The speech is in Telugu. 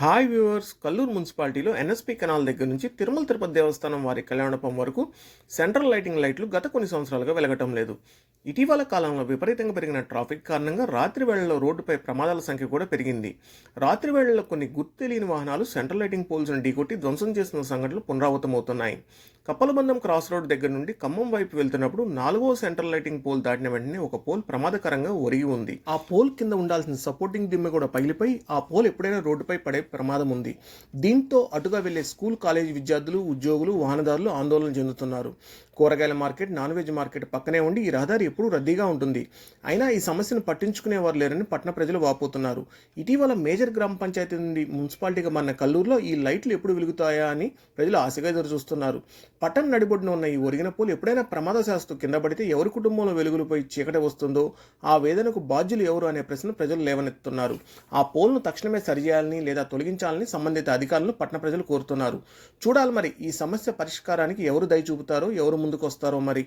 హాయ్ వ్యూవర్స్ కల్లూరు మున్సిపాలిటీలో ఎన్ఎస్పి కెనాల్ దగ్గర నుంచి తిరుమల తిరుపతి దేవస్థానం వారి కళ్యాణపం వరకు సెంట్రల్ లైటింగ్ లైట్లు గత కొన్ని సంవత్సరాలుగా వెలగటం లేదు. ఇటీవల కాలంలో విపరీతంగా పెరిగిన ట్రాఫిక్ కారణంగా రాత్రి వేళల్లో రోడ్డుపై ప్రమాదాల సంఖ్య కూడా పెరిగింది. రాత్రి వేళల్లో కొన్ని గుర్తు తెలియని వాహనాలు సెంట్రల్ లైటింగ్ పోల్స్ను ఢీకొట్టి ధ్వంసం చేసిన సంఘటనలు పునరావృతమవుతున్నాయి. కప్పలబంధం క్రాస్ రోడ్ దగ్గర నుండి ఖమ్మం వైపు వెళ్తున్నప్పుడు నాలుగో సెంట్రల్ లైటింగ్ పోల్ దాటిన వెంటనే ఒక పోల్ ప్రమాదకరంగా ఒరిగి ఉంది. ఆ పోల్ కింద ఉండాల్సిన సపోర్టింగ్ దిమ్మె కూడా పగిలిపోయి ఆ పోల్ ఎప్పుడైనా రోడ్డుపై పడే ప్రమాదం ఉంది. దీంతో అటుగా వెళ్ళే స్కూల్ కాలేజీ విద్యార్థులు ఉద్యోగులు వాహనదారులు ఆందోళన చెందుతున్నారు. కూరగాయల మార్కెట్ నాన్ వెజ్ మార్కెట్ పక్కనే ఉండి ఈ రహదారి ఎప్పుడూ రద్దీగా ఉంటుంది. అయినా ఈ సమస్యను పట్టించుకునేవారు లేరని పట్టణ ప్రజలు వాపోతున్నారు. ఇటీవల మేజర్ గ్రామ పంచాయతీ నుండి మున్సిపాలిటీగా మారిన కల్లూరులో ఈ లైట్లు ఎప్పుడు వెలుగుతాయా అని ప్రజలు ఆశగా ఎదురు చూస్తున్నారు పట్టణ నడిబొడ్డున ఉన్న ఈ ఒరిగిన పూలు ఎప్పుడైనా ప్రమాదశాస్తు కింద పడితే ఎవరి కుటుంబంలో వెలుగులపై చీకటి వస్తుందో ఆ వేదనకు బాధ్యులు ఎవరు అనే ప్రశ్న ప్రజలు లేవనెత్తున్నారు. ఆ పోల్ను తక్షణమే సరిచేయాలని లేదా తొలగించాలని సంబంధిత అధికారులను పట్టణ ప్రజలు కోరుతున్నారు. చూడాలి మరి ఈ సమస్య పరిష్కారానికి ఎవరు దయ చూపుతారో ఎవరు ముందుకు వస్తారో మరి.